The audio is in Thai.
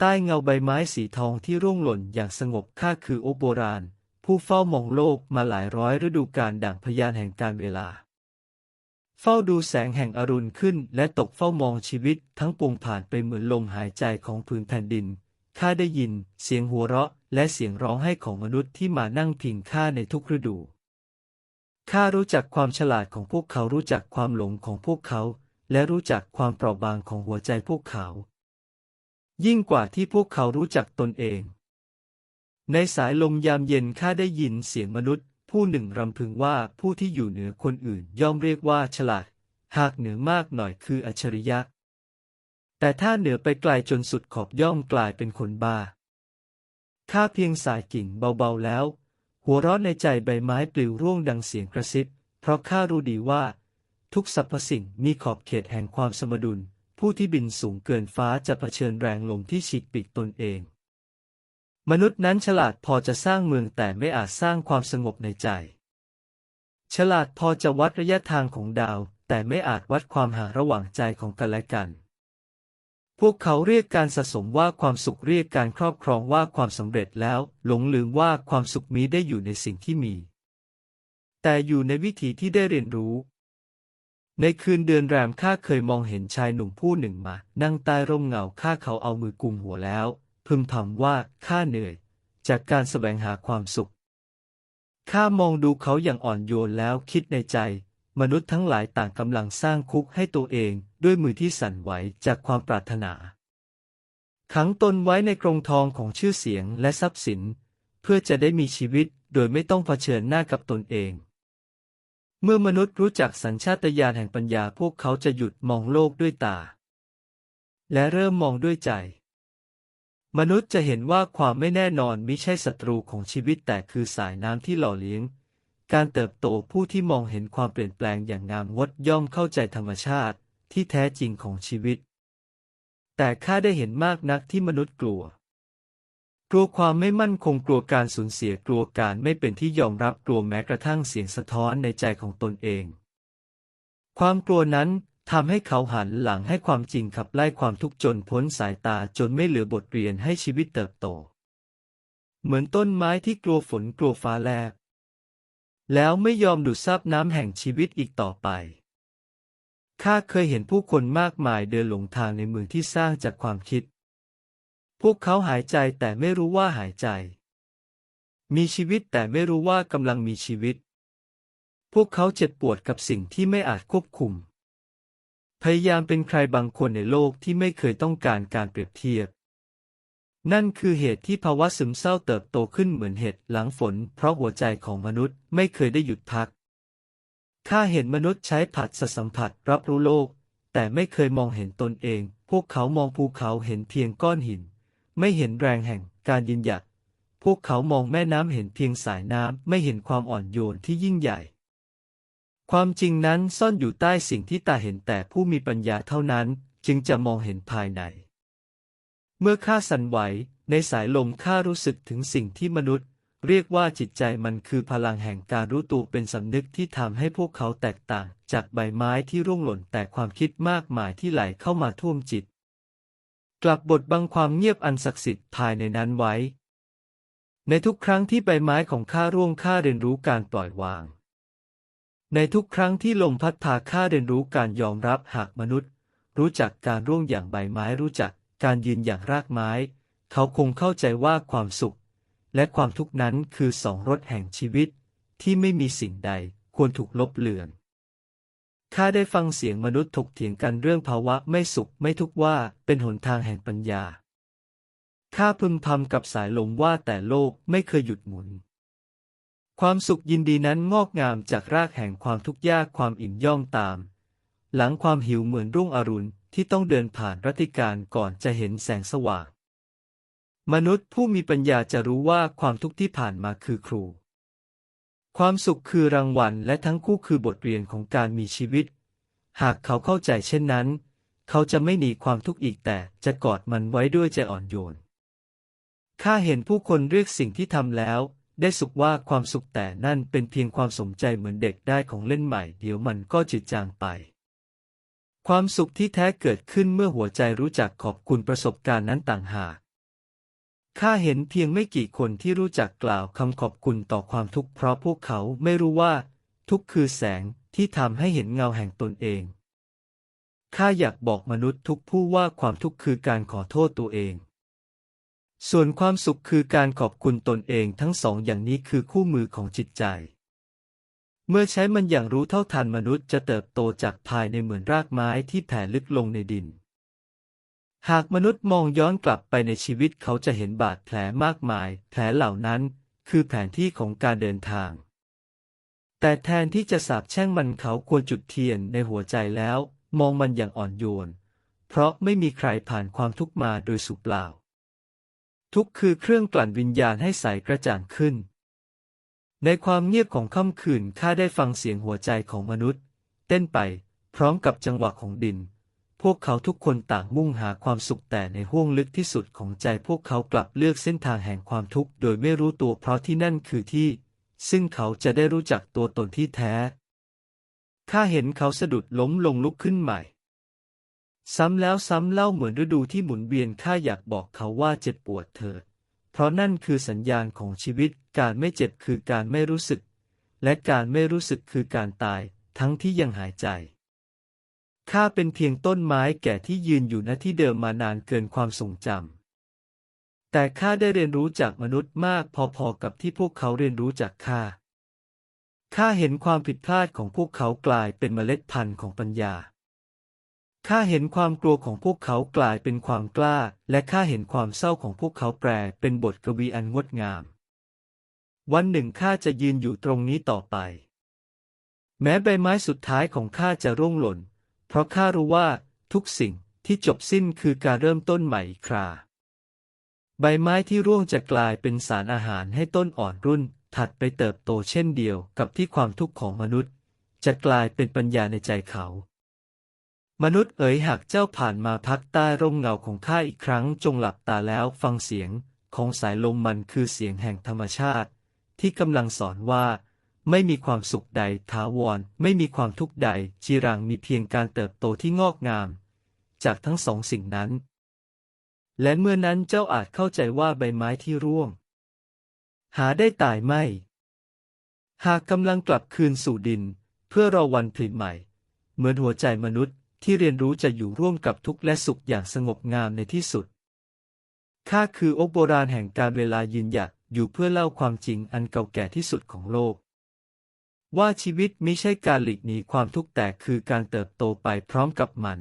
ใต้เงาใบไม้สีทองที่ร่วงหล่นอย่างสงบข้าคือโอโบราณ ผู้เฝ้ามองโลกมาหลายร้อยฤดูกาลดั่งพยานแห่งการเวลา เฝ้าดูแสงแห่งอรุณขึ้นและตกเฝ้ามองชีวิตทั้งปวงผ่านไปเหมือนลมหายใจของพื้นแผ่นดินข้าได้ยินเสียงหัวเราะและเสียงร้องไห้ของมนุษย์ที่มานั่งพิงข้าในทุกฤดูข้ารู้จักความฉลาดของพวกเขารู้จักความหลงของพวกเขา และรู้จักความเปราะบางของหัวใจพวกเขา ยิ่งกว่าที่พวกเขารู้จักตนเอง ในสายลมยามเย็นข้าได้ยินเสียงมนุษย์ ผู้หนึ่งรำพึงว่าผู้ที่อยู่เหนือคนอื่นย่อมเรียกว่าฉลาด หากเหนือมากหน่อยคืออัจฉริยะ แต่ถ้าเหนือไปไกลจนสุดขอบย่อมกลายเป็นคนบ้าข้าเพียงสายกิ่งเบาๆแล้ว หัวเราะในใจใบไม้ปลิวร่วงดังเสียงกระซิบ เพราะข้ารู้ดีว่า ทุกสรรพสิ่งมีขอบเขตแห่งความสมดุล ผู้ที่บินสูงเกินฟ้าจะเผชิญแรงลมที่ฉีกปีกตนเอง มนุษย์นั้นฉลาดพอจะสร้างเมืองแต่ไม่อาจสร้างความสงบในใจ ฉลาดพอจะวัดระยะทางของดาว แต่ไม่อาจวัดความห่างระหว่างใจของกันและกัน พวกเขาเรียกการสะสมว่าความสุขเรียกการครอบครองว่าความสำเร็จแล้ว หลงลืมว่าความสุขมีได้อยู่ในสิ่งที่มี แต่อยู่ในวิถีที่ได้เรียนรู้ ในคืนเดือนแรมข้าเคยมองเห็นชายหนุ่มผู้หนึ่งมา นั่งใต้ร่มเงาข้าเขาเอามือกุมหัวแล้ว พึมพำว่าข้าเหนื่อย จากการแสวงหาความสุขข้ามองดูเขาอย่างอ่อนโยนแล้วคิดในใจ มนุษย์ทั้งหลายต่างกำลังสร้างคุกให้ตัวเองด้วยมือที่สั่นไหวจากความปรารถนา ขังตนไว้ในกรงทองของชื่อเสียงและทรัพย์สิน เพื่อจะได้มีชีวิตโดยไม่ต้องเผชิญหน้ากับตนเอง เมื่อมนุษย์รู้จักสัญชาตญาณแห่งปัญญาพวกเขาจะหยุดมองโลกด้วยตา และเริ่มมองด้วยใจ มนุษย์จะเห็นว่าความไม่แน่นอนมิใช่ศัตรูของชีวิตแต่คือสายน้ำที่หล่อเลี้ยง การเติบโตผู้ที่มองเห็นความเปลี่ยนแปลงอย่างงามงดย่อมเข้าใจธรรมชาติที่แท้จริงของชีวิต แต่ข้าได้เห็นมากนักที่มนุษย์กลัว กลัวความไม่มั่นคงกลัวการสูญเสียกลัวการไม่เป็นที่ยอมรับกลัวแม้กระทั่งเสียงสะท้อนในใจของตนเอง ความกลัวนั้นทำให้เขาหันหลังให้ความจริงขับไล่ความทุกข์จนพ้นสายตาจนไม่เหลือบทเรียนให้ชีวิตเติบโต เหมือนต้นไม้ที่กลัวฝนกลัวฟ้าแลบ แล้วไม่ยอมดูดซับน้ำแห่งชีวิตอีกต่อไปข้าเคยเห็นผู้คนมากมายเดินหลงทางในเมืองที่สร้างจากความคิด พวกเขาหายใจแต่ไม่รู้ว่าหายใจ มีชีวิตแต่ไม่รู้ว่ากำลังมีชีวิต พวกเขาเจ็บปวดกับสิ่งที่ไม่อาจควบคุม พยายามเป็นใครบางคนในโลกที่ไม่เคยต้องการการเปรียบเทียบ นั่นคือเหตุที่ภาวะซึมเศร้าเติบโตขึ้นเหมือนเห็ดหลังฝน เพราะหัวใจของมนุษย์ไม่เคยได้หยุดพักข้าเห็นมนุษย์ใช้ผัสสะสัมผัสรับรู้โลก แต่ไม่เคยมองเห็นตนเอง พวกเขามองภูเขาเห็นเพียงก้อนหิน ไม่เห็นแรงแห่งการยืนหยัด พวกเขามองแม่น้ำเห็นเพียงสายน้ำไม่เห็นความอ่อนโยนที่ยิ่งใหญ่ ความจริงนั้นซ่อนอยู่ใต้สิ่งที่ตาเห็นแต่ผู้มีปัญญาเท่านั้น จึงจะมองเห็นภายใน เมื่อข้าสั่นไหวในสายลมข้ารู้สึกถึงสิ่งที่มนุษย์ เรียกว่าจิตใจมันคือพลังแห่งการรู้ตัวเป็นสำนึกที่ทำให้พวกเขาแตกต่าง จากใบไม้ที่ร่วงหล่นแต่ความคิดมากมายที่ไหลเข้ามาท่วมจิต กลับบดบังความเงียบอันศักดิ์สิทธิ์ภายในนั้นไว้ ในทุกครั้งที่ใบไม้ของข้าร่วงข้าเรียนรู้การปล่อยวาง ในทุกครั้งที่ลมพัดพาข้าเรียนรู้การยอมรับหากมนุษย์ รู้จักการร่วงอย่างใบไม้รู้จักการยืนอย่างรากไม้ เขาคงเข้าใจว่าความสุข และความทุกข์นั้นคือสองรสแห่งชีวิต ที่ไม่มีสิ่งใดควรถูกลบเลือน ข้าได้ฟังเสียงมนุษย์ถกเถียงกันเรื่องภาวะไม่สุขไม่ทุกข์ว่าเป็นหนทางแห่งปัญญา ข้าพึมพำกับสายลมว่าแต่โลกไม่เคยหยุดหมุน ความสุขยินดีนั้นงอกงามจากรากแห่งความทุกข์ยากความอิ่มย่องตาม หลังความหิวเหมือนรุ่งอรุณที่ต้องเดินผ่านรัติการก่อนจะเห็นแสงสว่าง มนุษย์ผู้มีปัญญาจะรู้ว่าความทุกข์ที่ผ่านมาคือครู ความสุขคือรางวัลและทั้งคู่คือบทเรียนของการมีชีวิต หากเขาเข้าใจเช่นนั้น เขาจะไม่หนีความทุกข์อีกแต่จะกอดมันไว้ด้วยใจอ่อนโยน ข้าเห็นผู้คนเรียกสิ่งที่ทำแล้ว ได้สุขว่าความสุขแต่นั่นเป็นเพียงความสมใจเหมือนเด็กได้ของเล่นใหม่ เดี๋ยวมันก็จืดจางไป ความสุขที่แท้เกิดขึ้นเมื่อหัวใจรู้จักขอบคุณประสบการณ์นั้นต่างหาก ข้าเห็นเพียงไม่กี่คนที่รู้จักกล่าวคำขอบคุณต่อความทุกข์เพราะพวกเขาไม่รู้ว่า ทุกข์คือแสงที่ทำให้เห็นเงาแห่งตนเอง ข้าอยากบอกมนุษย์ทุกผู้ว่าความทุกข์คือการขอโทษตัวเอง ส่วนความสุขคือการขอบคุณตนเองทั้งสองอย่างนี้คือคู่มือของจิตใจ เมื่อใช้มันอย่างรู้เท่าทันมนุษย์จะเติบโตจากภายในเหมือนรากไม้ที่แผ่ลึกลงในดิน หากมนุษย์มองย้อนกลับไปในชีวิตเขาจะเห็นบาดแผลมากมาย แผลเหล่านั้นคือแผนที่ของการเดินทาง แต่แทนที่จะสาบแช่งมันเขาควรจุดเทียนในหัวใจแล้ว มองมันอย่างอ่อนโยน เพราะไม่มีใครผ่านความทุกข์มาโดยสุเปล่า ทุกคือเครื่องกลั่นวิญญาณให้ใสกระจ่างขึ้น ในความเงียบของค่ำคืนข้าได้ฟังเสียงหัวใจของมนุษย์ เต้นไปพร้อมกับจังหวะของดิน พวกเขาทุกคนต่างมุ่งหาความสุขแต่ในห้วงลึกที่สุดของใจพวกเขากลับเลือกเส้นทางแห่งความทุกข์โดยไม่รู้ตัวเพราะที่นั่นคือที่ ซึ่งเขาจะได้รู้จักตัวตนที่แท้ ข้าเห็นเขาสะดุดล้มลงลุกขึ้นใหม่ ซ้ำแล้วซ้ำเล่าเหมือนฤดูที่หมุนเวียนข้าอยากบอกเขาว่าเจ็บปวดเถิด เพราะนั่นคือสัญญาณของชีวิต การไม่เจ็บคือการไม่รู้สึก และการไม่รู้สึกคือการตาย ทั้งที่ยังหายใจ ข้าเป็นเพียงต้นไม้แก่ที่ยืนอยู่ณที่เดิมมานานเกินความทรงจำ แต่ข้าได้เรียนรู้จากมนุษย์มากพอๆกับที่พวกเขาเรียนรู้จากข้า ข้าเห็นความผิดพลาดของพวกเขากลายเป็นเมล็ดพันธุ์ของปัญญา ข้าเห็นความกลัวของพวกเขากลายเป็นความกล้า และข้าเห็นความเศร้าของพวกเขาแปลเป็นบทกวีอันงดงาม วันหนึ่งข้าจะยืนอยู่ตรงนี้ต่อไป แม้ใบไม้สุดท้ายของข้าจะร่วงหล่น เพราะข้ารู้ว่า ทุกสิ่งที่จบสิ้นคือการเริ่มต้นใหม่อีกครา ใบไม้ที่ร่วงจะกลายเป็นสารอาหารให้ต้นอ่อนรุ่น ถัดไปเติบโตเช่นเดียวกับที่ความทุกข์ของมนุษย์ จะกลายเป็นปัญญาในใจเขา มนุษย์เอ๋ยหากเจ้าผ่านมาพักใต้ร่มเงาของข้าอีกครั้งจงหลับตาแล้วฟังเสียงของสายลมมันคือเสียงแห่งธรรมชาติ ที่กำลังสอนว่า ไม่มีความสุขใดถาวร ไม่มีความทุกข์ใดจีรังมีเพียงการเติบโตที่งอกงาม จากทั้งสองสิ่งนั้น และเมื่อนั้นเจ้าอาจเข้าใจว่าใบไม้ที่ร่วง หาได้ตายไม่ หากกำลังกลับคืนสู่ดิน เพื่อรอวันผลิใหม่ เหมือนหัวใจมนุษย์ที่เรียนรู้จะอยู่ร่วมกับทุกข์และสุขอย่างสงบงามในที่สุดข้าคือโอกโบราณแห่งการเวลายืนหยัดอยู่เพื่อเล่าความจริงอันเก่าแก่ที่สุดของโลก ว่าชีวิตไม่ใช่การหลีกหนีความทุกข์แต่คือการเติบโตไปพร้อมกับมัน